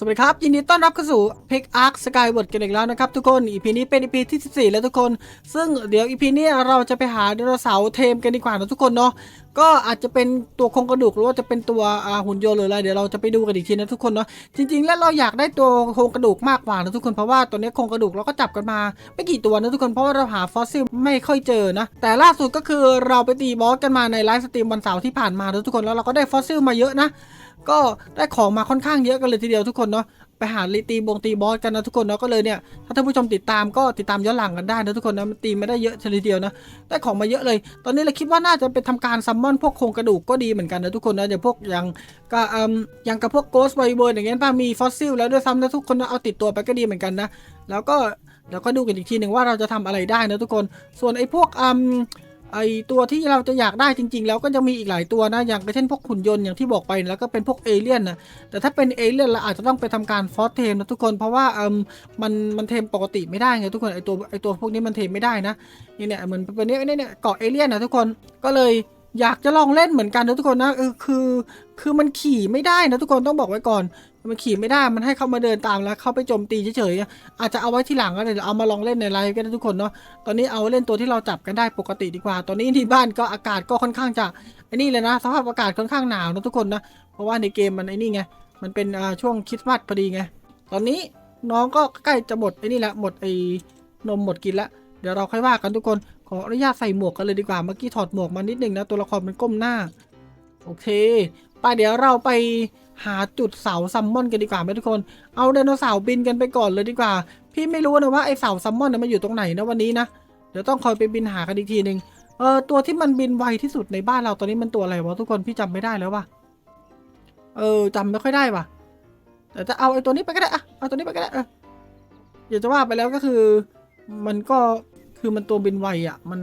สวัสดีครับ ยินดีต้อนรับเข้าสู่ Pick Arc Skyward กันอีกแล้วนะครับทุกคน EP นี้เป็น EP ที่ 14 แล้วทุกคน ซึ่งเดี๋ยว EP นี้เราจะไปหาไดโนเสาร์เทมกันดีกว่านะทุกคนเนาะก็อาจจะเป็นตัวโครงกระดูกหรือว่าจะเป็นตัวอาหุ่นยนต์หรืออะไรเดี๋ยวเราจะไปดูกันอีกทีนะทุกคนเนาะจริง ๆ แล้วเราอยากได้ตัวโครงกระดูกมากกว่านะทุกคนเพราะว่าตัวนี้โครงกระดูกเราก็จับกันมาไม่กี่ตัวนะทุกคนเพราะว่าเราหาฟอสซิลไม่ค่อยเจอนะแต่ล่าสุดก็คือเราไปตีบอสกันมาในไลฟ์สตรีมวันเสาร์ที่ผ่านมานะทุกคนแล้วเราก็ได้ฟอสซิลมาเยอะนะ ก็ได้ของมาค่อนข้างเยอะกันเลยทีเดียวทุกคนเนาะไปหาลีตีบงตีบอสกันนะทุกคนเนาะก็เลยเนี่ยถ้าท่านผู้ชมติดตามก็ติดตามย้อนหลังกันได้นะทุกคนนะมันตีไม่ได้เยอะทีเดียวนะได้ของมาเยอะเลย ตอนนี้เราคิดว่าน่าจะเป็นทำการซัมมอนพวกโครงกระดูกก็ดีเหมือนกันนะทุกคนนะอย่างพวกอย่างก็เอ่มอย่างกับพวกโกสไวเบิร์อย่างเงี้ยป้ามีฟอสซิลแล้วด้วยซ้ำนะทุกคนนะเอาติดตัวไปก็ดีเหมือนกันนะแล้วก็เดี๋ยวก็ดูกันอีกทีหนึ่งว่าเราจะทำอะไรได้นะทุกคน ส่วนไอ้พวกอืม ไอตัวที่เราจะอยากได้จริง ๆ แล้วก็จะมีอีกหลายตัวนะ อย่างเช่นพวกหุ่นยนต์อย่างที่บอกไปแล้วก็เป็นพวกเอเลี่ยนนะแต่ถ้าเป็นเอเลี่ยนเราอาจจะต้องไปทำการฟอสเทมนะทุกคนเพราะว่าเอมมันมันเทมปกติไม่ได้ไงทุกคนไอตัวไอตัวพวกนี้มันเทมไม่ได้นะนี่เนี่ยเหมือนเป็นเนี้ยเนี่ยเนี่ยเกาะเอเลี่ยนนะทุกคนก็เลยอยากจะลองเล่นเหมือนกันนะทุกคนนะเออคือ คือมันขี่ไม่ได้นะทุกคนต้องบอกไว้ก่อนมันขี่ไม่ได้ มันให้เขามาเดินตามแล้วเข้าไปโจมตีเฉยๆ อาจจะเอาไว้ที่หลังก็ได้เอามาลองเล่นในไลฟ์กันนะทุกคนเนาะ ตอนนี้เอาเล่นตัวที่เราจับกันได้ปกติดีกว่า ตอนนี้ที่บ้านก็อากาศก็ค่อนข้างจะไอ้นี่เลยนะ สภาพอากาศค่อนข้างหนาวนะทุกคนนะ เพราะว่าในเกมมันไอ้นี่ไง มันเป็นช่วงคริสต์มาสพอดีไง ตอนนี้น้องก็ใกล้จะหมดไอ้นี่ละหมดไอ้นมหมดกินละ เดี๋ยวเราค่อยว่ากันทุกคน ขออนุญาตใส่หมวกกันเลยดีกว่า เมื่อกี้ถอดหมวกมานิดนึงนะ ตัวละครมันก้มหน้า โอเค ไปเดี๋ยวเราไป หาจุดเสาซัมมอนกันดีกว่าไหมทุกคน เอาไดโนเสาร์บินกันไปก่อนเลยดีกว่า พี่ไม่รู้นะว่าไอเสาซัมมอนน่ะมันอยู่ตรงไหนนะวันนี้นะ เดี๋ยวต้องคอยไปบินหากันอีกทีหนึ่งเออตัวที่มันบินไวที่สุดในบ้านเราตอนนี้มันตัวอะไรวะทุกคนพี่จำไม่ได้แล้วว่ะ เออจำไม่ค่อยได้ว่ะ แต่จะเอาไอตัวนี้ไปก็ได้อะเอาตัวนี้ไปก็ได้เอออยากจะว่าไปแล้วก็คือ มันก็คือมันตัวบินไวอะมัน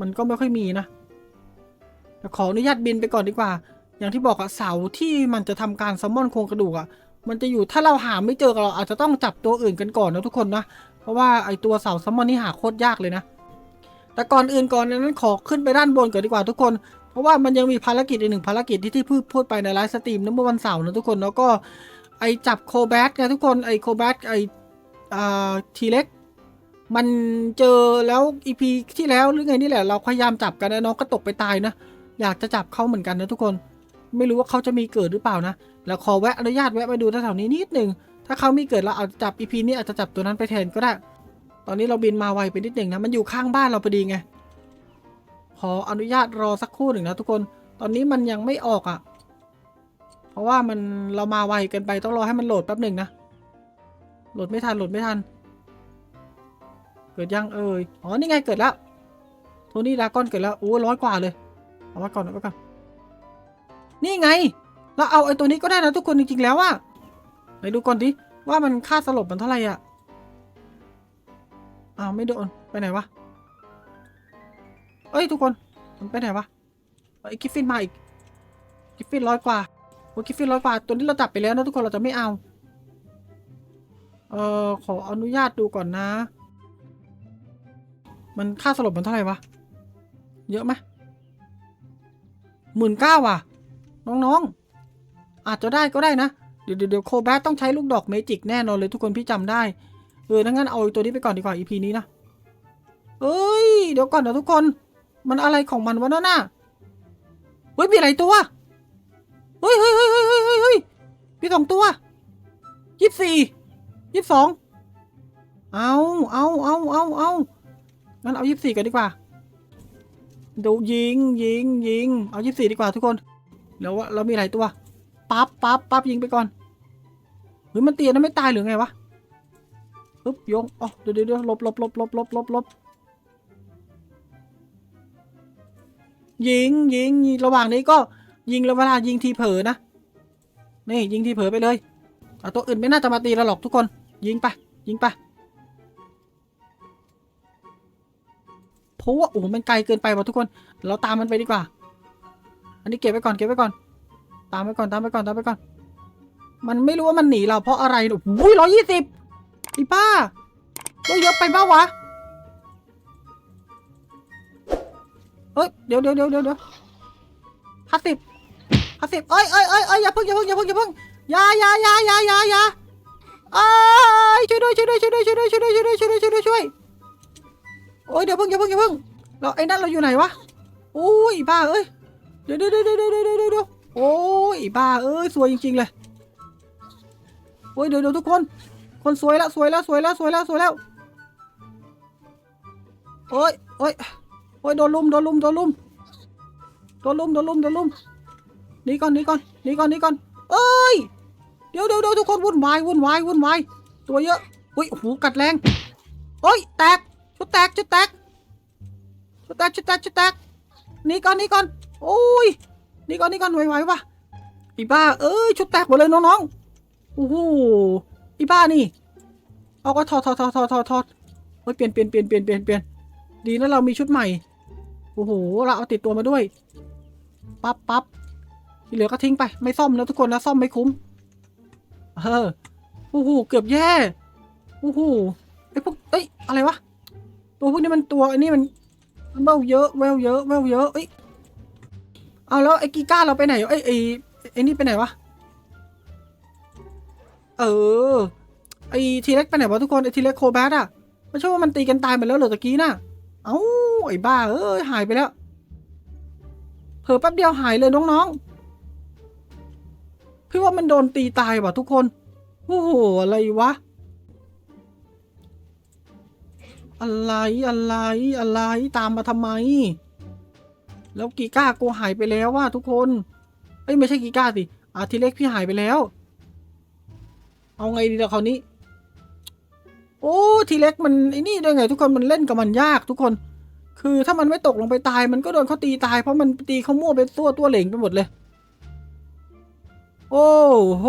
มันก็ไม่ค่อยมีนะขออนุญาตบินไปก่อนดีกว่า อย่างที่บอกอะเสาที่มันจะทำการซัมมอนโครงกระดูกอะมันจะอยู่ถ้าเราหาไม่เจอเราอาจจะต้องจับตัวอื่นกันก่อนนะทุกคนนะเพราะว่าไอตัวเสาซัมมอนนี่หาโคตรยากเลยนะ แต่ก่อนอื่นก่อนนั้นขอขึ้นไปด้านบนก่อนดีกว่าทุกคน เพราะว่ามันยังมีภารกิจอีกหนึ่งภารกิจที่ที่พูดพูดไปในไลฟ์สตรีมเมื่อวันเสาร์นะทุกคนแล้วก็ไอจับโคแบทไงทุกคนไอโคแบทไอทีเล็กมันเจอแล้วอีพีที่แล้วหรือไงนี่แหละเราพยายามจับกันนะน้องก็ตกไปตายนะ อยากจะจับเขาเหมือนกันนะทุกคน ไม่รู้ว่าเขาจะมีเกิดหรือเปล่านะ แล้วขอแวะอนุญาตแวะไปดูแถวๆนี้นิดหนึ่ง ถ้าเขามีเกิดเราอาจจะจับอีพีนี้อาจจะจับตัวนั้นไปแทนก็ได้ ตอนนี้เราบินมาไวไปนิดหนึ่งนะ มันอยู่ข้างบ้านเราพอดีไง ขออนุญาตรอสักครู่หนึ่งนะทุกคน ตอนนี้มันยังไม่ออกอะ่ะ เพราะว่ามันเรามาไวเกินไปต้องรอให้มันโหลดแป๊บหนึ่งนะ โหลดไม่ทันโหลดไม่ทัน เกิดยังเอ่ย อ๋อ นี่ไงเกิดแล้ว โทนี่ดาก้อนเกิดแล้ว โอ้ร้อยกว่าเลย เอาไว้ก่อนเอาไว้ก่อน นี่ไง เราเอาไอ้ตัวนี้ก็ได้นะทุกคนจริงๆแล้วอะไหนดูก่อนดิว่ามันค่าสลบมันเท่าไหร่อะอ้าวไม่โดนไปไหนวะ เอ้ยทุกคนมันไปไหนวะไอ้กิฟฟินมาอีกกิฟฟินร้อยกว่าโอ้กิฟฟินร้อยกว่าตัวนี้เราจับไปแล้วนะทุกคนเราจะไม่เอา เอ่อขออนุญาตดูก่อนนะ มันค่าสลบมันเท่าไหร่วะ เยอะไหมหมื่นเก้าว่ะ น้องๆ อาจจะได้ก็ได้นะ เดี๋ยวเดี๋ยวโคแบทต้องใช้ลูกดอกเมจิกแน่นอนเลยทุกคนพี่จำได้ เอองั้นเอาตัวนี้ไปก่อนดีกว่า EP นี้นะ เอ้ย เดี๋ยวก่อนนะทุกคน มันอะไรของมันวะนั่นน่ะเฮ้ยมีอะไรตัวเฮ้ยเฮ้ยเฮ้ยเฮ้ยเฮ้ยเฮ้ยเฮ้ยมีสองตัวยี่สิบสี่ยี่สิบสองเอาเอาเอาเอาเอางั้นเอายี่สิบสี่กันดีกว่าดูยิงยิงยิง เอายี่สิบสี่ดีกว่าทุกคน แล้วว่าเรามีหลายตัวปั๊บปั๊บปั๊บยิงไปก่อนเฮ้ยมันเตียนะไม่ตายหรือไงวะปึ๊บโยงอ๋อเดี๋ยวเดี๋ยวลบลบลบลบลบลบลบยิงยิงระหว่างนี้ก็ยิงแล้วเวลายิงทีเผลอนะนี่ยิงทีเผลอไปเลยเอาตัวอื่นไม่น่าจะมาตีเราหรอกทุกคน ยิงไปยิงไปเพราะว่าโอ้โหมันไกลเกินไปว่ะทุกคน เราตามมันไปดีกว่า อันนี้เก็บไว้ก่อนเก็บไว้ก่อน ตามไปก่อนตามไปก่อนตามไปก่อน มันไม่รู้ว่ามันหนีเราเพราะอะไรหรอกอุ้ยร้อยยี่สิบอีป้าก็เยอะไปเปล่าวะเอ้ยเดี๋ยวเดี๋ยวเดี๋ยวเดี๋ยวเดี๋ยวห้าสิบห้าสิบเอ้ยเอ้ยเอ้ยเอ้ยอย่าเพิ่งอย่าเพิ่งอย่าเพิ่งอย่าเพิ่งอย่าอย่าอย่าอย่าอย่าอย่าเอ้ยช่วยด้วยช่วยด้วยช่วยด้วยช่วยด้วยช่วยด้วยช่วยด้วยช่วยด้วยช่วยด้วยช่วยโอ้ยเดี๋ยวเพิ่งอย่าเพิ่งอย่าเพิ่งเราไอ้นั่นเราอยู่ไหนวะโอ้ยบ้าเอ้ย เดี๋ยวเดี๋ยวเดี๋ยวเดี๋ยวเดี๋ยวเดี๋ยวเดี๋ยวโอ้ยบ้าเอ้ยสวยจริงๆเลยโอ้ยเดี๋ยวเดี๋ยวทุกคน คนสวยแล้วสวยแล้วสวยแล้วสวยแล้วสวยแล้วโอ้ยโอ้ยโอ้ยโดนลุมโดนลุมโดนลุมโดนลุมโดนลุมโดนลุมหนีก่อนหนีก่อนหนีก่อนหนีก่อนเอ้ยเดี๋ยวเดี๋ยวเดี๋ยวทุกคนวุ่นวายวุ่นวายวุ่นวายตัวเยอะอุ้ยหูกัดแรงโอ้ยแตกชุดแตกชุดแตกชุดแตกชุดแตกชุดแตกหนีก่อนหนีก่อน โอ้ย นี่ก่อนนี่ก่อนไหวไหวปะอีบ้า เอ้ย ชุดแตกหมดเลยน้องๆ โอ้โห อีบ้านี่ เอาก็ถอดถอดถอดถอดถอดถอดเฮ้ยเปลี่ยนเปลี่ยนเปลี่ยนเปลี่ยนเปลี่ยนเปลี่ยนดีนะเรามีชุดใหม่ โอ้โห เราเอาติดตัวมาด้วย ปั๊บปั๊บที่เหลือก็ทิ้งไป ไม่ซ่อมแล้วทุกคนนะซ่อมไม่คุ้ม เออ โอ้โห เกือบแย่ โอ้โห ไอพวก เอ้ย อะไรวะ ตัวพวกนี้มันตัวไอ้นี่มันมันเวลเยอะเวลเยอะเวลเยอะ เอ้ย เอาแล้วไอ้กีก้าเราไปไหนไอ้ไอ้ไอ้นี่ไปไหนวะ เออ ไอ้ทีเล็กไปไหนวะทุกคนไอ้ทีเล็กโคแบทอะไม่ใช่ว่ามันตีกันตายหมดแล้วเหรอตะกี้น่ะ เอ้าไอ้บ้าเอ้ยหายไปแล้ว เผลอแป๊บเดียวหายเลยน้องๆ พี่ว่ามันโดนตีตายว่ะทุกคน โอ้โหอะไรวะ อะไรอะไรอะไรตามมาทำไม แล้วกีก้ากูหายไปแล้วว่ะทุกคนเอ้ยไม่ใช่กีก้าสิอาทีเล็กพี่หายไปแล้ว เอาไงดีล่ะคราวนี้ โอ้ทีเล็กมันไอ้นี่ด้วยไง ทุกคนมันเล่นกับมันยากทุกคน คือถ้ามันไม่ตกลงไปตาย มันก็โดนเขาตีตายเพราะมันตีเขามั่วเป็นตัวตัวเหล่งไปหมดเลย โอ้โห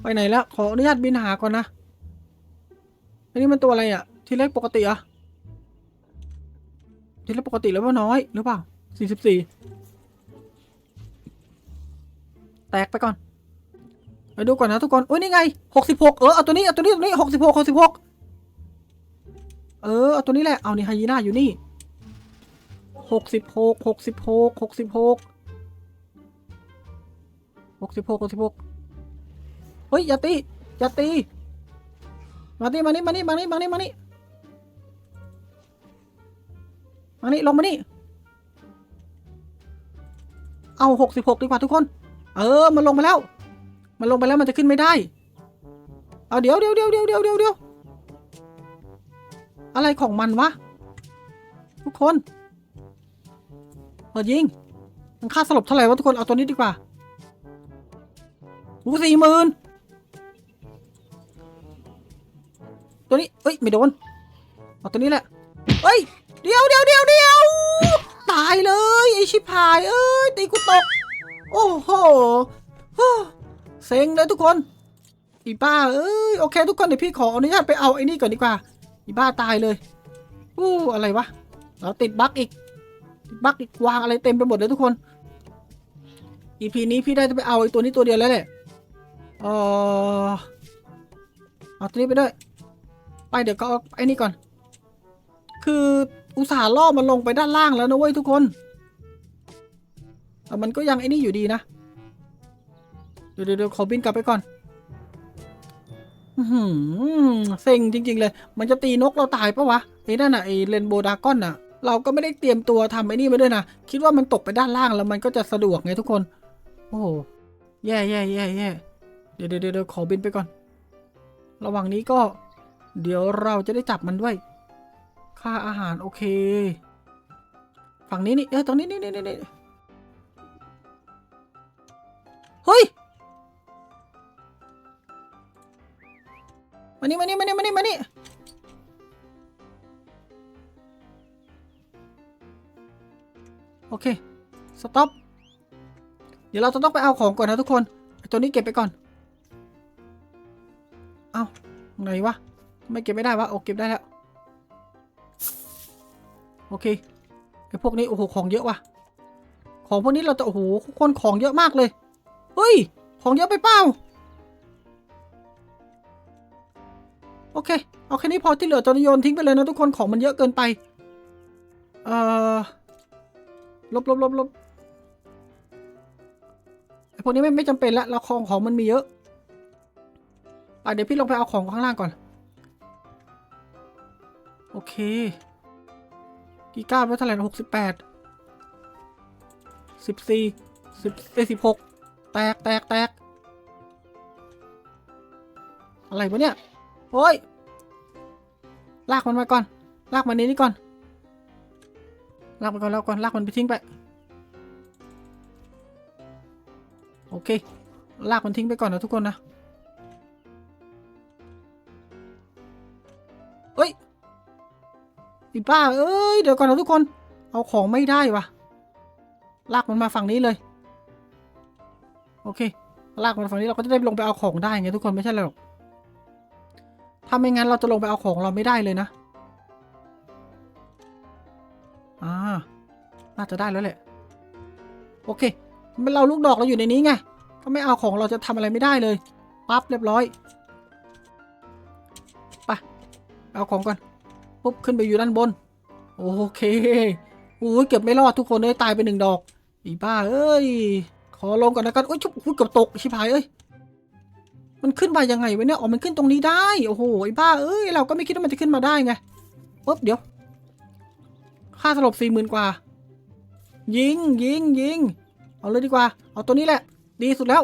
ไปไหนแล้วขออนุญาตบินหาก่อนนะอันนี้มันตัวอะไรอะทีเล็กปกติอะ ทีเล็กปกติแล้วว่าน้อยหรือเปล่าสี่สิบสี่แตกไปก่อนไปดูก่อนนะทุกคนโอ้ยนี่ไงหกสิบหกเออเอาตัวนี้เอาตัวนี้ตัวนี้หกสิบหกหกสิบหกเออเอาตัวนี้แหละเอานี่ไฮยีน่าอยู่นี่หกสิบหกหกสิบหกหกสิบหกหกสิบหกหกสิบหกเฮ้ยอย่าตีอย่าตีมาดิมานี่มานี่มานี่มานี่มานี่ มานี่ลงมานี่ เอาหกสิบหกดีกว่าทุกคน เออ มันลงมาแล้ว มันลงไปแล้วมันจะขึ้นไม่ได้ เอาเดี๋ยวเดี๋ยวเดี๋ยวเดี๋ยวเดี๋ยวเดี๋ยวเดี๋ยวอะไรของมันวะ ทุกคนเปิดยิง มันค่าสลบเท่าไหร่วะทุกคน เอาตัวนี้ดีกว่าหูสี่หมื่นตัวนี้ เอ้ย ไม่โดน เอาตัวนี้แหละ เอ้ย เดี๋ยวเดี๋ยวเดี๋ยวเดี๋ยวตายเลยไอชิบหายเอ้ยตีกูตก โอ้โหเซ็งเลยทุกคนอีบ้าเอ้ยโอเค ทุกคนเดี๋ยวพี่ขออนุญาตไปเอาไอ้นี่ก่อนดีกว่าอีบ้าตายเลยอู้อะไรวะเราติดบั๊กอีกติดบั๊กอีกวางอะไรเต็มไปหมดเลยทุกคนอีพีนี้พี่ได้จะไปเอาไอ้ตัวนี้ตัวเดียวแล้วแหละเออเอาตัวนี้ไปด้วย ไปเดี๋ยวก็ไอ้นี่ก่อน คือ อุตส่าห์ล่อมันลงไปด้านล่างแล้วนะเว้ยทุกคน แต่มันก็ยังไอ้นี่อยู่ดีนะ เดี๋ยวเดี๋ยวขอบินกลับไปก่อนอืเซ็งจริง ๆ เลย มันจะตีนกเราตายปะวะไอ้นั่นน่ะไอ้เรนโบว์ดากอนน่ะ เราก็ไม่ได้เตรียมตัวทำไอ้นี่มาด้วยนะ คิดว่ามันตกไปด้านล่างแล้วมันก็จะสะดวกไงทุกคน โอ้โห แย่แย่แย่แย่เดี๋ยวเดี๋ยวเดี๋ยวขอบินไปก่อน ระหว่างนี้ก็ เดี๋ยวเราจะได้จับมันด้วย ค่าอาหารโอเค ฝั่งนี้นี่ เออตรงนี้นี่นี่นี่เฮ้ย มานี่มานี่มานี่มานี่มานี่โอเค สต็อป เดี๋ยวเราจะต้องไปเอาของก่อนนะทุกคน ตัวนี้เก็บไปก่อน เอาไหนวะ ไม่เก็บไม่ได้วะ โอเก็บได้แล้ว โอเคไอ้พวกนี้โอ้โหของเยอะว่ะ ของพวกนี้เราจะโอ้โหคนของเยอะมากเลย เฮ้ย ของเยอะไปเปล่าโอเค เอาแค่นี้พอที่เหลือจะโยนทิ้งไปเลยนะทุกคนของมันเยอะเกินไป เอ่อ ลบลบลบลบไอพวกนี้ไม่ไม่จำเป็นละเราของของมันมีเยอะ อะเดี๋ยวพี่ลงไปเอาของข้างล่างก่อน โอเค กีก้าไปเท่าไหร่หกสิบแปดสิบสี่สิบเอสิบหกแตกแตกแตกอะไรวะเนี่ยโอ้ย ลากมันมาก่อน ลากมันนี้นี่ก่อน ลากมันก่อนแล้วก่อน ลากมันไปทิ้งไป โอเค ลากมันทิ้งไปก่อนนะทุกคนนะ อีป้า เอ้ย เดี๋ยวก่อนนะทุกคน เอาของไม่ได้วะลากมันมาฝั่งนี้เลย โอเค ลากมันฝั่งนี้เราก็จะได้ลงไปเอาของได้ไงทุกคนไม่ใช่หรอกถ้าไม่งั้นเราจะลงไปเอาของเราไม่ได้เลยนะ อ่า น่าจะได้แล้วแหละ โอเค มันเราลูกดอกเราอยู่ในนี้ไง ถ้าไม่เอาของเราจะทำอะไรไม่ได้เลย ปั๊บเรียบร้อย ไป เอาของก่อน ปุ๊บขึ้นไปอยู่ด้านบน โอเคโอ้ยเกือบไม่รอดทุกคนเลยตายไปหนึ่งดอก อีบ้าเอ้ย ขอลงก่อนนะกันโอ้ยชุบอุ๊ยเกือบตกชิบหายเอ้ยมันขึ้นมายังไงวะเนี่ยอ๋อมันขึ้นตรงนี้ได้โอ้โหไอ้บ้าเอ้ยเราก็ไม่คิดว่ามันจะขึ้นมาได้ไงปุ๊บเดี๋ยว ค่าสลบสี่หมื่นกว่า ยิงยิงยิงเอาเลยดีกว่า เอาตัวนี้แหละ ดีสุดแล้ว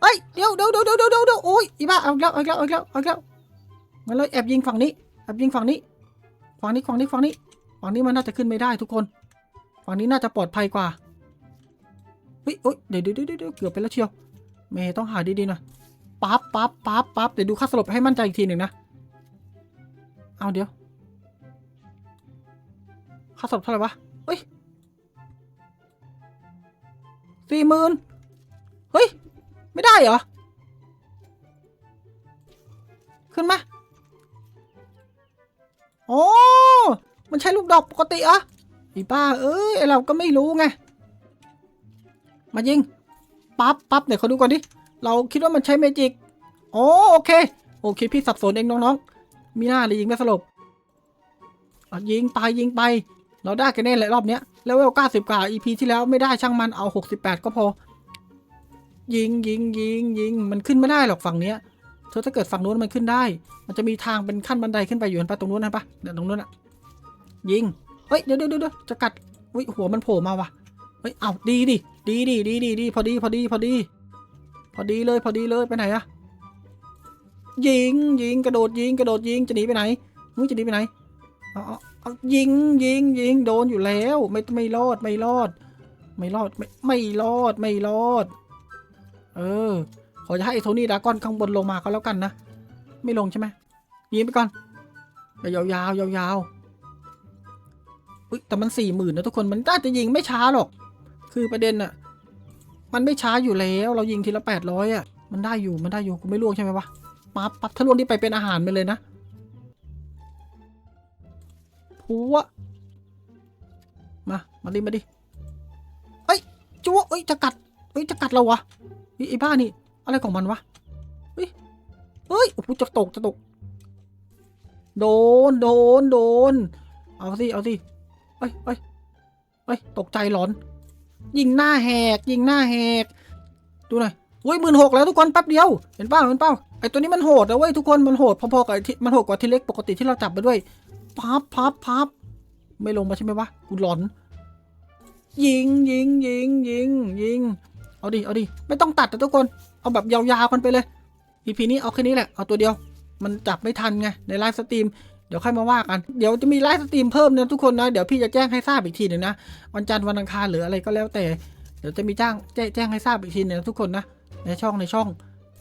เฮ้ยเดี๋ยวเดี๋ยวเดี๋ยวเดี๋ยวเดี๋ยวโอ้ยอีบ้าเอาแล้วเอาแล้วเอาแล้วเอาแล้วงั้นเราแอบยิงฝั่งนี้ แอบยิงฝั่งนี้ฝั่งนี้ฝั่งนี้ฝั่งนี้ฝั่งนี้มันน่าจะขึ้นไม่ได้ทุกคนฝั่งนี้น่าจะปลอดภัยกว่าเฮ้ยเดี๋ยวเดี๋ยวเดี๋ยวเดี๋ยวเกือบไปแล้วเชียวเมย์ต้องหาดีๆหน่อยปั๊บปั๊บปั๊บปั๊บเดี๋ยวดูค่าสลบให้มั่นใจอีกทีหนึ่งนะเอาเดี๋ยวค่าสลบเท่าไหร่วะเฮ้ยสี่หมื่นเฮ้ย ไม่ได้เหรอ ขึ้นมา โอ้มันใช้ลูกดอกปกติอะอีป้า เอ้ยเราก็ไม่รู้ไง มายิง ปั๊บปั๊บเดี๋ยวเขาดูก่อนดิ เราคิดว่ามันใช้เมจิก โอ้โอเค โอเค พี่สับสนเองน้องๆ มีหน้าเลยยิงไม่สลบยิงไปยิงไป เราได้กันแน่แหละรอบเนี้ย แล้วเวลเก้าสิบกว่า EP ที่แล้วไม่ได้ช่างมันเอาหกสิบแปดก็พอ ยิงยิงยิงยิงมันขึ้นไม่ได้หรอกฝั่งเนี้ย เธอถ้าเกิดฝั่งนู้นมันขึ้นได้ มันจะมีทางเป็นขั้นบันไดขึ้นไปอยู่เห็นปะตรงนู้นนะปะเดี๋ยวตรงนู้นอะยิงเฮ้ยเดี๋ยวเดี๋ยวเดี๋ยวจะกัดอุ้ยหัวมันโผล่มาว่ะเฮ้ยเอาดีดิดีดิดีดีดีพอดีพอดีพอดี พอดีเลยพอดีเลยไปไหนอะยิงยิงกระโดดยิงกระโดดยิงจะหนีไปไหนมึงจะหนีไปไหนเอาเอาเอายิงยิงยิงโดนอยู่แล้ว ไม่ไม่รอดไม่รอด ไม่รอดไม่ไม่รอดไม่รอด เออ ขอจะให้ไอโทนี่ดากอนข้างบนลงมาก็แล้วกันนะ ไม่ลงใช่ไหมยิงไปก่อนไปยาวๆยาวๆอุ๊ยแต่มันสี่หมื่นนะทุกคนมันน่าจะยิงไม่ช้าหรอก คือประเด็นอะมันไม่ช้าอยู่แล้วเรายิงทีละแปดร้อยอะมันได้อยู่มันได้อยู่กูไม่ล่วงใช่ไหมวะปั๊บปั๊บถ้าล่วงนี่ไปเป็นอาหารไปเลยนะพัวมา มาดิมาดิเอ้ยจัวเอ้ยจะกัดเอ้ยจะกัดเราวะไอ้บ้านี่ อะไรของมันวะ เฮ้ย เฮ้ย โอ้โหจะตกจะตก โดน โดน โดน เอาสิ เอาสิเอ้ยเอ้ยเอ้ย ตกใจหลอน ยิงหน้าแหก ยิงหน้าแหก ดูหน่อยโอ้ยหมื่นหกแล้วทุกคนแป๊บเดียว เห็นเปล่าเห็นเปล่าไอตัวนี้มันโหดนะเว้ยทุกคน มันโหดพอๆกับไอที่มันโหดกว่าทีเล็กปกติที่เราจับมาด้วย พับพับพับ ไม่ลงมาใช่ไหมวะ กูหลอน ยิงยิงยิงยิงยิง เอาดิ เอาดิ ไม่ต้องตัดนะทุกคน เอาแบบยาวๆกันไปเลย EP นี้เอาแค่นี้แหละ เอาตัวเดียว มันจับไม่ทันไงในไลฟ์สตรีม เดี๋ยวค่อยมาว่ากัน เดี๋ยวจะมีไลฟ์สตรีมเพิ่มนะทุกคนนะ เดี๋ยวพี่จะแจ้งให้ทราบอีกทีหนึ่งนะ วันจันทร์วันอังคารหรืออะไรก็แล้วแต่ เดี๋ยวจะมีจ้างแจ้งแจ้งให้ทราบอีกทีหนึงนะทุกคนนะ ในช่องในช่อง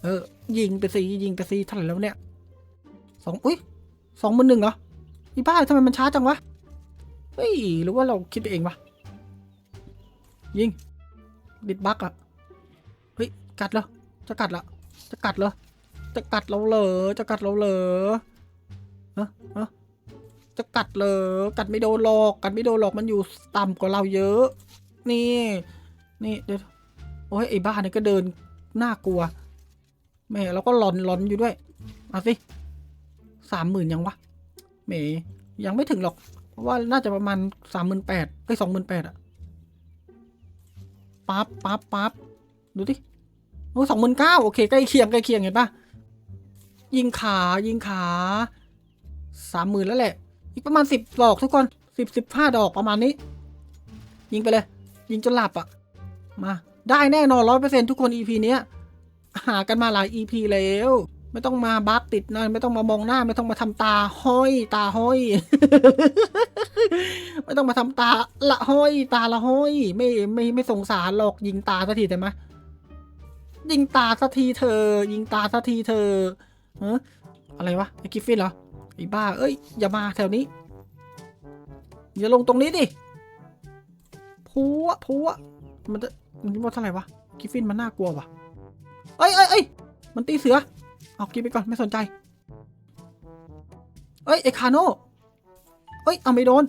เออ ยิงไปสียิงไปสีเท่าไหร่แล้วเนี่ยสองอุ้ยสองหมื่นหนึ่งเหรออีบ้าทำไมมันช้าจังวะ เฮ้ย หรือว่าเราคิดไปเองวะ ยิง บิดบักอะเฮ้ย กัดเหรอ จะกัดละ จะกัดเหรอ จะกัดเราเหรอ จะกัดเราเหรอเออเออจะกัดเหรอ กัดไม่โดนหรอก กัดไม่โดนหรอก มันอยู่ต่ำกว่าเราเยอะ นี่ นี่เดี๋ยวโอ้ยไอ้บ้านี่ก็เดินน่ากลัว แม่เราก็หลอนหลอนอยู่ด้วยเอาสิสามหมื่นยังวะแหมยังไม่ถึงหรอก เพราะว่าน่าจะประมาณสามหมื่นแปดไปสองหมื่นแปดอะปั๊บปั๊บปั๊บดูดิ อ้สองหมื่นเก้าโอเคใกล้เคียงใกล้เคียงเห็นปะยิงขายิงขาสามหมื่นแล้วแหละ อีกประมาณสิบดอกทุกคนสิบสิบห้าดอกประมาณนี้ ยิงไปเลย ยิงจนหลับอะมา ได้แน่นอนร้อยเปอร์เซ็นทุกคน EP เนี้ย หากันมาหลาย EP แล้ว ไม่ต้องมาบักติดนะไม่ต้องมามองหน้า ไม่ต้องมาทำตาห้อย ตาห้อย ไม่ต้องมาทำตาละห้อย ตาละห้อย ไม่ไม่ไม่สงสารหรอกยิงตาสักทีได้ไหม ยิงตาสักทีเธอ ยิงตาสักทีเธอเอออะไรวะไอ้กิฟฟินเหรอไอ้บ้า เอ้ย อย่ามาแถวนี้ อย่าลงตรงนี้ดิพัวพัวมันจะมันว่าเท่าไหร่วะกิฟฟินมันน่ากลัววะเอ้ยเอ้ยเอ้ยมันตีเสือ เอากินไปก่อนไม่สนใจ เอ้ยไอคาโน่เอ้ยเอาไม่โดน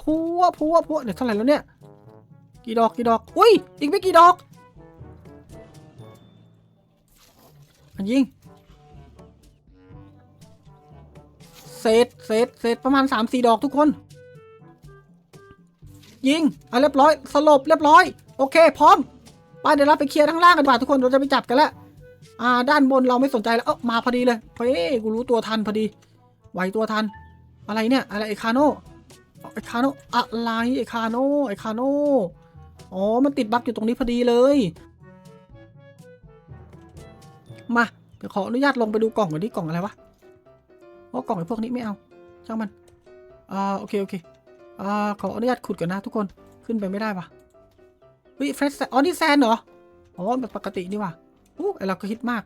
พัวพัวพัวเดี๋ยวเท่าไหร่แล้วเนี่ย กี่ดอกกี่ดอกอุ้ยอีกไม่กี่ดอกอันยิงเศษเศษเศษประมาณสามสี่ดอกทุกคน ยิงเอาเรียบร้อยสลบเรียบร้อย โอเค พร้อมไปเดี๋ยวเราไปเคลียร์ทั้งล่างกันดีกว่าทุกคนเราจะไปจับกันแล้วอ่าด้านบนเราไม่สนใจแล้วเอ้ามาพอดีเลยเฮ้ยกูรู้ตัวทันพอดีไหวตัวทัน อะไรเนี่ย อะไรไอคาโน่ไอคาโน่อะไรไอคาโน่ไอคาโน่ อ๋อ มันติดบั๊กอยู่ตรงนี้พอดีเลย มาเดี๋ยวขออนุญาตลงไปดูกล่องก่อนดิกล่องอะไรวะเพรากล่องไอ้พวกนี้ไม่เอาช่างมันอ่าโอเคโอเคอ่าขออนุญาตขุดก่อนนะทุกคนขึ้นไปไม่ได้ปะเฮ้ยเฟรชอ๋อนี่แซนเหรออ๋อแบบปกตินี่ว่ะอู้ไอเราก็ฮิตมาก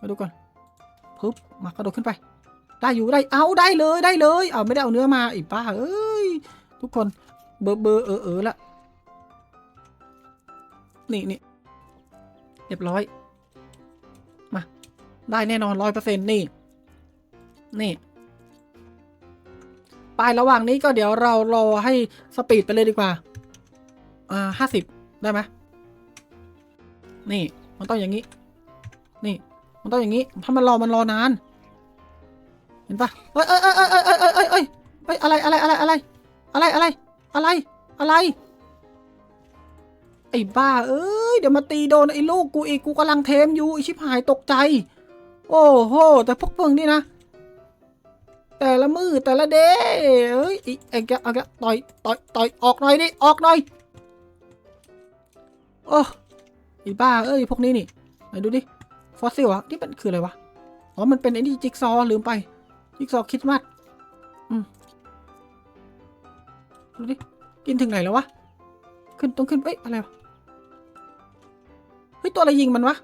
มาดูก่อนปึ๊บมากระโดดขึ้นไป ได้อยู่ได้เอาได้เลยได้เลย เอาไม่ได้เอาเนื้อมาอีป้าเอ้ย ทุกคนเบอร์เบอร์เออเออละนี่นี่เรียบร้อย มา ได้แน่นอนร้อยเปอร์เซ็นต์นี่ นี่ไประหว่างนี้ก็เดี๋ยวเรารอให้สปีดไปเลยดีกว่า อ่าห้าสิบได้ไหมนี่ มันต้องอย่างนี้ นี่ มันต้องอย่างนี้ ถ้ามันรอมันรอนาน เห็นปะเอ้ยเอ้ยเอ้ยเอ้ยเอ้ยเอ้ยเอ้ยอะไรอะไรอะไรอะไร อะไรอะไร อะไร อะไร ไอ้บ้า เอ้ย เดี๋ยวมาตีโดนไอ้ลูกกูอีก กูกำลังเทมอยู่ไอ้ชิบหายตกใจ โอ้โห แต่พวกมึงนี่นะ แต่ละมือแต่ละเดเอ้ยไอ้แกเอาแกต่อยต่อยต่อยออกหน่อยดิ ออกหน่อย โอ้ไอ้บ้า เอ้ย พวกนี้นี่ ไหนดูดิ ฟอสซิลอะนี่มันคืออะไรวะ อ๋อ มันเป็นไอ้นี่จิ๊กซอว์ลืมไป จิ๊กซอว์คิดมากอืม ดูดิ กินถึงไหนแล้ววะ ขึ้นต้องขึ้น เอ้ย อะไรวะ เฮ้ย ตัวอะไรยิงมันวะ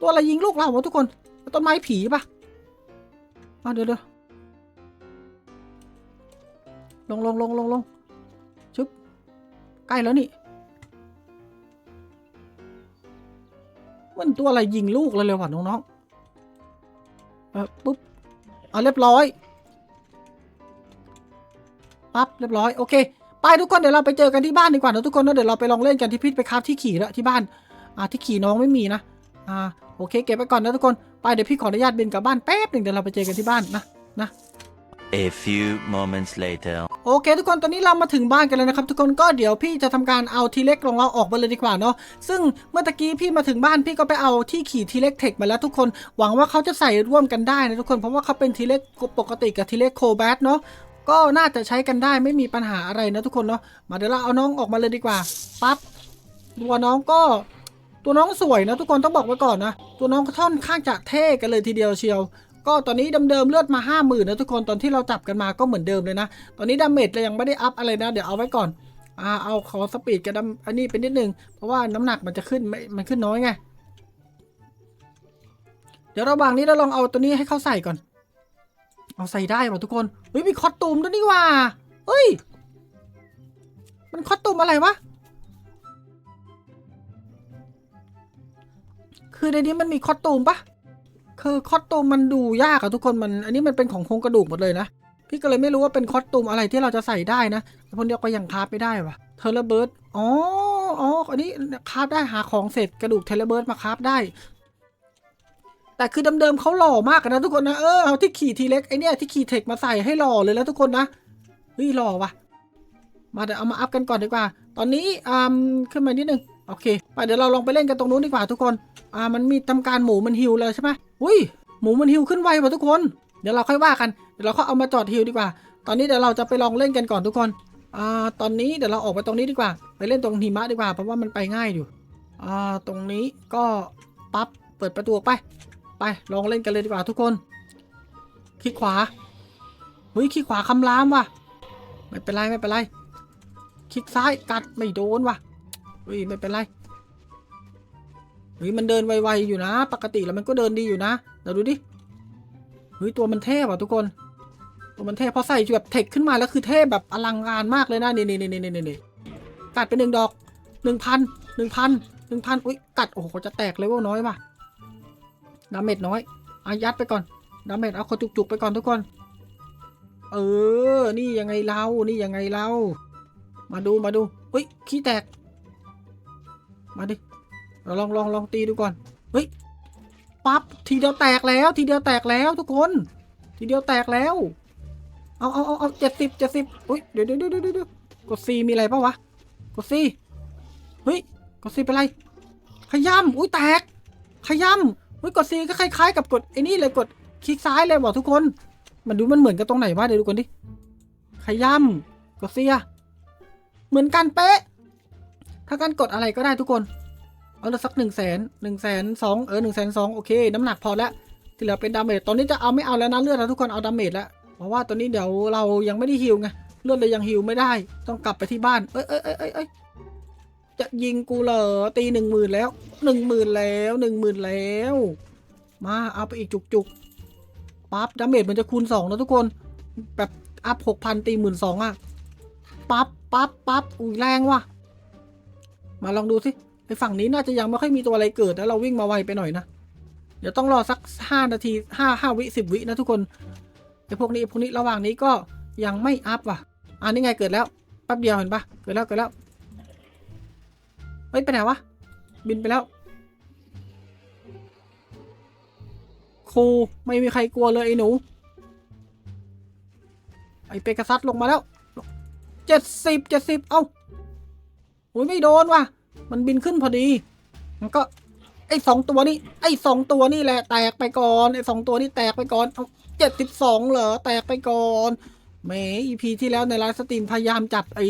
ตัวอะไรยิงลูกเราวะทุกคน ต้นไม้ผีปะมาเดี๋ยวเดี๋ยวลงลงลงลงลงชึบใกล้แล้วนี่ มันตัวอะไรยิงลูกเลยเลยวะน้องๆ เออปุ๊บ เอาเรียบร้อย ปั๊บเรียบร้อยโอเค ไปทุกคนเดี๋ยวเราไปเจอกันที่บ้านดีกว่านะทุกคนนะเดี๋ยวเราไปลองเล่นกันที่พิษไปคราฟที่ขี่แล้วที่บ้านอ่าที่ขี่น้องไม่มีนะอ่าโอเคเก็บไปก่อนนะทุกคนไปเดี๋ยวพี่ขออนุญาตบินกลับบ้านแป๊บหนึ่งเดี๋ยวเราไปเจอกันที่บ้านนะนะ A few moments later. โอเค ทุกคนตอนนี้เรามาถึงบ้านกันแล้วนะครับ ทุกคนก็เดี๋ยวพี่จะทำการเอาทีเล็กของเราออกมาเลยดีกว่าเนาะซึ่งเมื่อตะกี้พี่มาถึงบ้านพี่ก็ไปเอาที่ขี่ทีเล็กเทคมาแล้วทุกคนหวังว่าเขาจะใส่ร่วมกันได้นะทุกคนเพราะว่าเขาเป็นทีเล็กปกติกับทีเล็กโคแบทเนาะ ก็น่าจะใช้กันได้ไม่มีปัญหาอะไรนะทุกคนเนาะมาเดี๋ยวเราเอาน้องออกมาเลยดีกว่าปั๊บตัวน้องก็ตัวน้องสวยนะทุกคนต้องบอกไว้ก่อนนะ ตัวน้องก็ค่อนข้างจะเท่กันเลยทีเดียวเชียว ก็ตอนนี้เดิมเลือดมาห้าหมื่นนะทุกคนตอนที่เราจับกันมาก็เหมือนเดิมเลยนะ ตอนนี้ดาเมจเรายังไม่ได้อัพอะไรนะ เดี๋ยวเอาไว้ก่อนอ่าเอาขอสปีดกับดำอันนี้เป็นนิดนึง เพราะว่าน้ำหนักมันจะขึ้นไม่มันขึ้นน้อยไงเดี๋ยวระหว่างนี้เราลองเอาตัวนี้ให้เขาใส่ก่อน เอาใส่ได้ป่ะทุกคน เฮ้ยมีคอสตูมด้วยนี่ว่า เฮ้ย มันคอสตูมอะไรวะ คือในนี้มันมีคอสตูมปะคือคอสตูมมันดูยากอะทุกคนมัน อันนี้มันเป็นของโครงกระดูกหมดเลยนะ พี่ก็เลยไม่รู้ว่าเป็นคอสตูมอะไรที่เราจะใส่ได้นะแต่พวกเดียวก็ยังคาฟไม่ได้วะเทเลเบิร์ดอ๋ออ๋ออันนี้คาฟได้หาของเสร็จกระดูกเทเลเบิร์ดมาคาฟได้ แต่คือเดิมๆเขาหล่อมากนะทุกคนนะ เออเอาที่ขี่ทีเล็กไอเนี้ยที่ขี่เทคมาใส่ให้หล่อเลยแล้วทุกคนนะ เฮ้ยรอว่ะ มาเดี๋ยวเอามาอัพกันก่อนดีกว่า ตอนนี้อ่าขึ้นมานิดนึง โอเค ไปเดี๋ยวเราลองไปเล่นกันตรงนู้นดีกว่าทุกคน อ่ามันมีทำการหมูมันฮิวเลยใช่ไหมอุ้ยหมูมันฮิวขึ้นไวว่ะทุกคน เดี๋ยวเราค่อยว่ากัน เดี๋ยวเราก็เอามาจอดฮิวดีกว่า ตอนนี้เดี๋ยวเราจะไปลองเล่นกันก่อนทุกคน อ่า ตอนนี้เดี๋ยวเราออกไปตรงนี้ดีกว่า ไปเล่นตรงหิมะดีกว่า เพราะว่ามันไปง่ายอยู่ อ่า ตรงนี้ก็ปั๊บ เปิดประตูออกไป ไปลองเล่นกันเลยดีกว่าทุกคน คลิกขวาเฮ้ยคลิกขวาคำรามว่ะ ไม่เป็นไรไม่เป็นไร คลิกซ้ายกัดไม่โดนว่ะเฮ้ยไม่เป็นไรเฮ้ยมันเดินไวๆอยู่นะ ปกติแล้วมันก็เดินดีอยู่นะเดี๋ยวดูดิเฮ้ยตัวมันเท่ว่ะทุกคน ตัวมันเท่พอใส่แบบเทคขึ้นมาแล้วคือเท่แบบอลังการมากเลยนะนี่นี่นี่นี่นี่นี่กัดไปหนึ่งดอกหนึ่งพันหนึ่งพันหนึ่งพันอุ้ยกัดโอ้โหจะแตกเลยว่าน้อยว่ะ ดาเมจน้อยอายัดไปก่อน ดาเมจเอาคนจุกๆไปก่อนทุกคน เออ นี่ยังไงเรา นี่ยังไงเรา มาดูมาดูเฮ้ย ขี้แตก มาดิ เราลองลองลองตีดูก่อน เฮ้ย ปั๊บ ทีเดียวแตกแล้ว ทีเดียวแตกแล้วทุกคน ทีเดียวแตกแล้ว เอาเอาเอาเอาเจ็ดสิบเจ็ดสิบอุ้ย เดี๋ยวเดี๋ยวเดี๋ยวเดี๋ยวกดซีมีอะไรปะวะ กดซีเฮ้ย กดซีเป็นไร ขย้ำอุ้ยแตก ขย้ำ เฮ้ยกดซีก็คล้ายๆกับกดไอ้นี่เลยกดคลิกซ้ายเลยบอกทุกคน มันดูมันเหมือนกันตรงไหนวะเดี๋ยวดูก่อนดิขย้ำกดซีอะเหมือนกันเป๊ะ ถ้าการกดอะไรก็ได้ทุกคน เอาละสักหนึ่งแสนหนึ่งแสนสองเออหนึ่งแสนสองโอเค น้ำหนักพอแล้วที่เหลือเป็นดาเมจตอนนี้จะเอาไม่เอาแล้วนะเลือดนะทุกคนเอาดาเมจแล้วเพราะว่าตอนนี้เดี๋ยวเรายังไม่ได้ฮิวไงเลือดเลยยังฮิวไม่ได้ ต้องกลับไปที่บ้าน เอ้ยเอ้ยเอ้ยเอ้ยเอ้ย จะยิงกูเหรอตีหนึ่งหมื่นแล้วหนึ่งหมื่นแล้วหนึ่งหมื่นแล้ว มาเอาไปอีกจุกจุกปั๊บดาเมจมันจะคูณสองนะทุกคน แบบอัพหกพันตีหมื่นสองอะปั๊บปั๊บปั๊บอุ้ยแรงว่ะ มาลองดูสิไอฝั่งนี้น่าจะยังไม่ค่อยมีตัวอะไรเกิดแล้วเราวิ่งมาไวไปหน่อยนะเดี๋ยวต้องรอสักห้านาทีห้าห้าวิสิบวินะทุกคนไอพวกนี้พวกนี้ระหว่างนี้ก็ยังไม่อัพว่ะอ่านี่ไงเกิดแล้วแป๊บเดียวเห็นปะเกิดแล้วเกิดแล้ว เฮ้ยไปไหนวะ บินไปแล้ว ครูไม่มีใครกลัวเลยไอ้หนู ไอ้เปกัสซัสลงมาแล้วเจ็ดสิบเจ็ดสิบเอ้าโอ้ยไม่โดนว่ะ มันบินขึ้นพอดี มันก็ ไอ้สองตัวนี้ไอ้สองตัวนี่แหละ แตกไปก่อนไอ้สองตัวนี้แตกไปก่อนเจ็ดสิบสองเหรอแตกไปก่อนแหมอีพีที่แล้วในไลฟ์สตรีมพยายามจับไอ้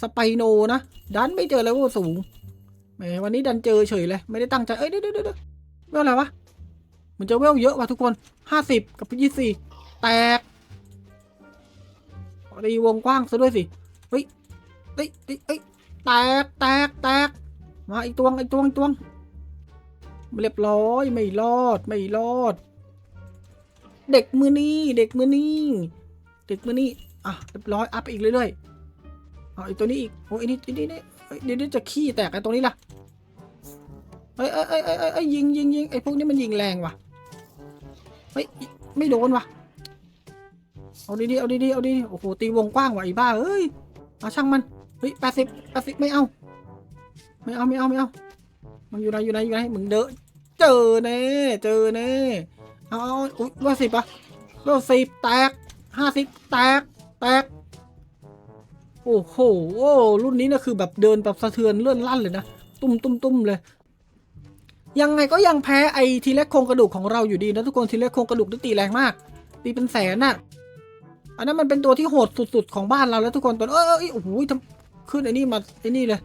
สไปโนนะ ดันไม่เจอเลเวลสูงแหมวันนี้ดันเจอเฉยเลย ไม่ได้ตั้งใจ เอ้ยเดี๋ยวเดี๋ยวเดี๋ยวเวลอะไรวะ มันจะเวลเยอะว่ะทุกคนห้าสิบกับยี่สี่แตกตีวงกว้างซะด้วยสิ เฮ้ยเฮ้ยเฮ้ยแตกแตกแตก มาอีกตวงอีกตวงอีกตวงเรียบร้อยไม่รอดไม่รอด เด็กมือนี่เด็กมือนี่เด็กมือนี่อะเรียบร้อยอัพอีกเรื่อยๆ เอาอีกตัวนี้อีกโอ้ยอันนี้อันนี้นี่เดี๋ยวเดี๋ยวจะขี้แตกไอ้ตรงนี้ล่ะเอ้ยเอ้ยเอ้ยเอ้ยเอ้ยยิงยิงยิงไอ้พวกนี้มันยิงแรงว่ะเฮ้ยไม่โดนว่ะเอาดีๆเอาดีๆเอาดีๆโอ้โหตีวงกว้างว่ะไอ้บ้าเอ้ยเอาช่างมันเฮ้ยแปดสิบแปดสิบไม่เอา ไม่เอาไม่เอาไม่เอามันอยู่ไหนอยู่ไหนอยู่ไหนมึงเดอเจอแน่เจอแน่เอาเอาอุ้ยร้อยสิบอะร้อยสิบแตกห้าสิบแตกแตก โอ้โหโอ้รุ่นนี้นะคือแบบเดินแบบสะเทือนเลื่อนลั่นเลยนะ ตุ้มตุ้มตุ้มเลย ยังไงก็ยังแพ้ไอทีเล็กโครงกระดูกของเราอยู่ดีนะทุกคนทีเล็กโครงกระดูกนี่ตีแรงมาก ตีเป็นแสนน่ะ อันนั้นมันเป็นตัวที่โหดสุดๆของบ้านเราแล้วทุกคนตอนเออเอยโอ้โหทำขึ้นไอ้นี่มาไอ้นี่เลย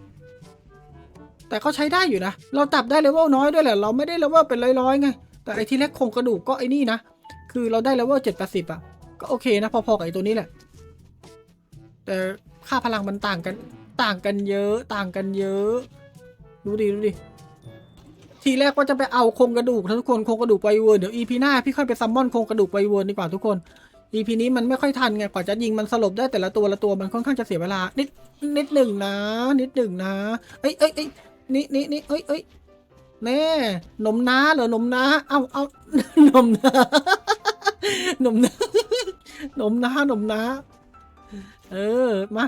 แต่ก็ใช้ได้อยู่นะ เราตับได้เลเวลน้อยด้วยแหละเราไม่ได้เลเวลเป็นร้อยๆไง แต่ไอที่เล็กโครงกระดูกก็ไอ้นี่นะ คือเราได้เลเวลเจ็ดแปดสิบอะ ก็โอเคนะพอๆกับไอ้ตัวนี้แหละ แต่ ค่าพลังมันต่างกัน ต่างกันเยอะ ต่างกันเยอะ ดูดิ ดูดิ ทีแรกว่าจะไปเอาโครงกระดูกทุกคนโครงกระดูกไวเวิร์นเดี๋ยวอีพีหน้าพี่ค่อยไปซัมมอนโครงกระดูกไวเวิร์นดีกว่าทุกคน EP นี้มันไม่ค่อยทันไงกว่าจะยิงมันสลบได้แต่ละตัวละตัวมันค่อนข้างจะเสียเวลา นิดนิดหนึ่งนะ นิดหนึ่งนะเอ้ยเอ้ยเอ้ยนี่นี่นี่เอ้ยเอ้ยแน่หนมน้าเหรอหนมน้าเอาเอาหนมน้าหนมน้าหนมน้าหนมน้า เออ มา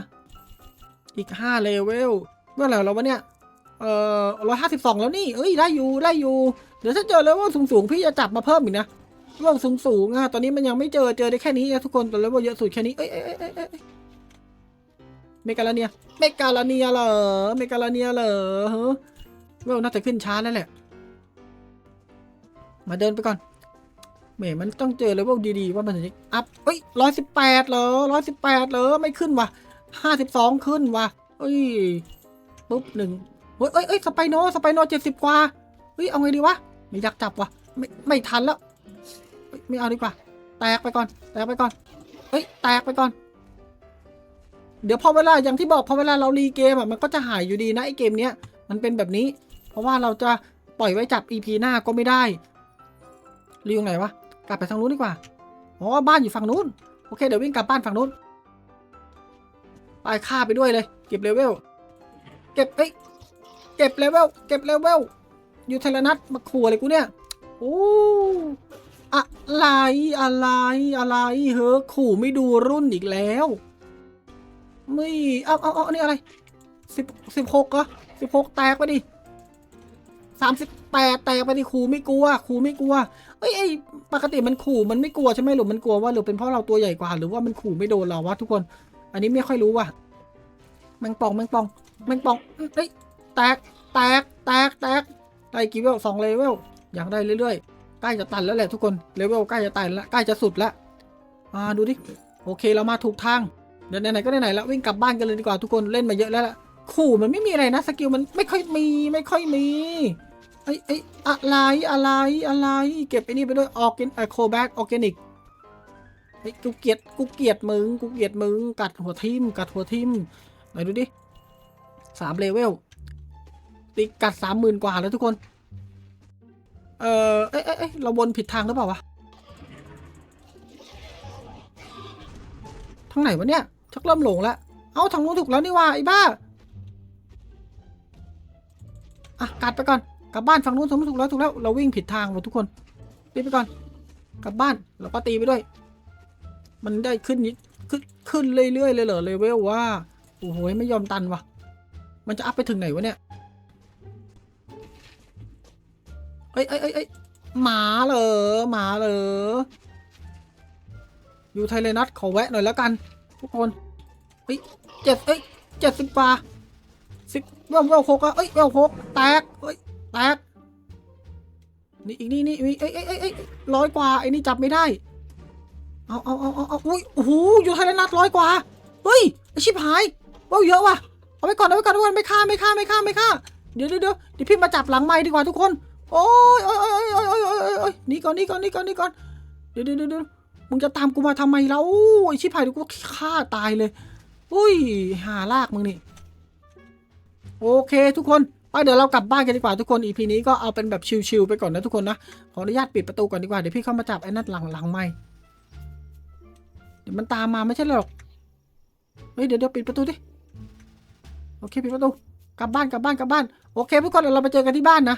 อีกห้าเลเวลเมื่อไหร่แล้ววะเนี่ย เอ่อร้อยห้าสิบสองแล้วนี่ เอ้ย ได้อยู่ ได้อยู่ เดี๋ยวถ้าเจอเลเวลสูงๆ พี่จะจับมาเพิ่มอีกนะเลเวลสูงสูงๆอะ ตอนนี้มันยังไม่เจอ เจอได้แค่นี้นะทุกคนแต่เลเวลเยอะสุดแค่นี้ เอ้ยเอ้ยเอ้ยเอ้ยเมกาลาเนีย เมกาลาเนียเหรอ เมกาลาเนียเหรอเฮะเวลน่าจะขึ้นช้าแล้วแหละ มาเดินไปก่อน แหมมันต้องเจอเลเวลดีๆว่ามันถึงจะอัพเฮ้ยร้อยสิบแปดเหรอร้อยสิบแปดเหรอไม่ขึ้นวะห้าสิบสองขึ้นวะเฮ้ยปุ๊บหนึ่งเฮ้ยเอ้ยเอ้ยสไปโนสไปโนเจ็ดสิบกว่าเฮ้ยเอาไงดีวะไม่อยากจับวะไม่ไม่ทันแล้วเฮ้ยไม่เอาดีกว่า แตกไปก่อน แตกไปก่อนเฮ้ยแตกไปก่อน เดี๋ยวพอเวลาอย่างที่บอกพอเวลาเรารีเกมอะมันก็จะหายอยู่ดีนะไอเกมเนี้ยมันเป็นแบบนี้ เพราะว่าเราจะปล่อยไว้จับ EP หน้าก็ไม่ได้รีอยู่ไหนวะ กลับไปทางนู้นดีกว่า อ๋อ บ้านอยู่ฝั่งนู้น โอเค เดี๋ยววิ่งกลับบ้านฝั่งนู้น ไปฆ่าไปด้วยเลย เก็บเลเวล เก็บเอ้ย เก็บเลเวล เก็บเลเวล อยู่เทเลนัทมาขู่อะไรกูเนี่ย โอ้อะไรอะไรอะไรเฮ้อขู่ไม่ดูรุ่นอีกแล้ว ไม่ เอาเอาเอานนี้อะไรสิบสิบหกเหรอสิบหกแตกไปดิ สามสิบแปดแตกไปดิขู่ไม่กลัวขู่ไม่กลัวเอ้ยเอ้ปกติมันขู่มันไม่กลัวใช่ไหมหรือมันกลัวว่าหรือเป็นเพราะเราตัวใหญ่กว่าหรือว่ามันขู่ไม่โดนเราวะทุกคน อันนี้ไม่ค่อยรู้ว่ะแมงปองแมงปองแมงปองเอ้ยแตกแตกแตกแตกได้กี่เวลสองเลเวลอยากได้เรื่อยๆใกล้จะตันแล้วแหละทุกคนเลเวลใกล้จะตันล้วใกล้จะสุดล้วอ่าดูดิโอเคเรามาถูกทางเดี๋ยวไหนๆก็ไหนๆแล้ววิ่งกลับบ้านกันเลยดีกว่าทุกคนเล่นมาเยอะแล้วล่ะขู่มันไม่มีอะไรนะสกิลมันไม่ค่อยมีไม่ค่อยมี ไอ้ไอ้ยอะไรอะไรอะไร เก็บไอ้นี่ไปด้วยออร์แกนไอโคแบกออร์แกนิกไอ้ยกูเกลียดกูเกลียดมึงกูเกลียดมึงกัดหัวทิมกัดหัวทิมไหนดูดิสามเลเวลตีกัดสามหมื่นกว่าแล้วทุกคน เออเอ้ยเอ้ยเอ้เราวนผิดทางหรือเปล่าวะทางไหนวะเนี่ยชักเริ่มหลงแล้วเอาทางนู้นถูกแล้วนี่ว่าไอ้บ้าอะกัดไปก่อน กลับบ้านฝั่งนู้นทางนู้นถูกแล้วถูกแล้วเราวิ่งผิดทางหมดทุกคนตีบไปก่อนกลับบ้านแล้วก็ตีไปด้วย มันได้ขึ้นนิดขึ้นขึ้นเรื่อยๆเลยเหรอเลเวลว่าโอ้โหไม่ยอมตันวะมันจะอัพไปถึงไหนวะเนี่ยเอ้ยเอ้ยเอ้ยเอ้หมาเหรอหมาเหรออยู่ไทยเลนัทขอแวะหน่อยแล้วกัน ทุกคนเฮ้ยเจ็ดเอ้ยเจ็ดสิบกว่าสิบเวลเวลหกอะเอ้ยเวลหกแตกเอ้ย แตกนี่อีกนี่นี่เอ้ยเอ้ยเอ้ยร้อยกว่าไอ้นี่จับไม่ได้ เอาเอาเอาเอาเอาอุ้ยโอ้โหอยู่ไทยนัดร้อยกว่า เฮ้ยชิบหายว่าเยอะว่ะ เอาไปก่อนเอาไปก่อนทุกคนไม่ฆ่าไม่ฆ่าไม่ฆ่าไม่ฆ่า เดี๋ยวเดี๋ยวเดี๋ยวพี่มาจับหลังไม้ดีกว่าทุกคน โอ้ยโอ้ยโอ้ยโอ้ยโอ้ยโอ้ยนี่ก่อนนี่ก่อนนี่ก่อนนี่ก่อน เดี๋ยวเดี๋ยวเดี๋ยวมึงจะตามกูมาทำไมแล้วไอ้ชิบหายดูกูฆ่าตายเลย อุ้ยหาลากมึงนี่ โอเคทุกคน เดี๋ยวเรากลับบ้านกันดีกว่าทุกคนอีพีนี้ก็เอาเป็นแบบชิลๆไปก่อนนะทุกคนนะขออนุญาตปิดประตูก่อนดีกว่าเดี๋ยวพี่เข้ามาจับไอ้นั่นหลังหลังไม่เดี๋ยวมันตามมาไม่ใช่หรอกเฮ้ยเดี๋ยวเดี๋ยวปิดประตูดิโอเคปิดประตูกลับบ้านกลับบ้านกลับบ้านโอเคทุกคนเดี๋ยวเราไปเจอกันที่บ้านนะ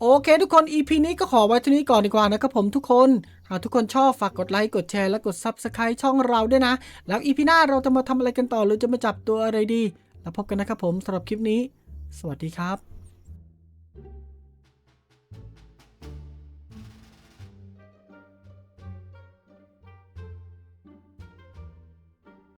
โอเคทุกคน EP นี้ก็ขอไว้เท่านี้ก่อนดีกว่านะครับผมทุกคนหากทุกคนชอบฝากกดไลค์กดแชร์และกด Subscribe ช่องเราด้วยนะ แล้ว EP หน้าเราจะมาทำอะไรกันต่อหรือจะมาจับตัวอะไรดี แล้วพบกันนะครับผมสำหรับคลิปนี้ สวัสดีครับ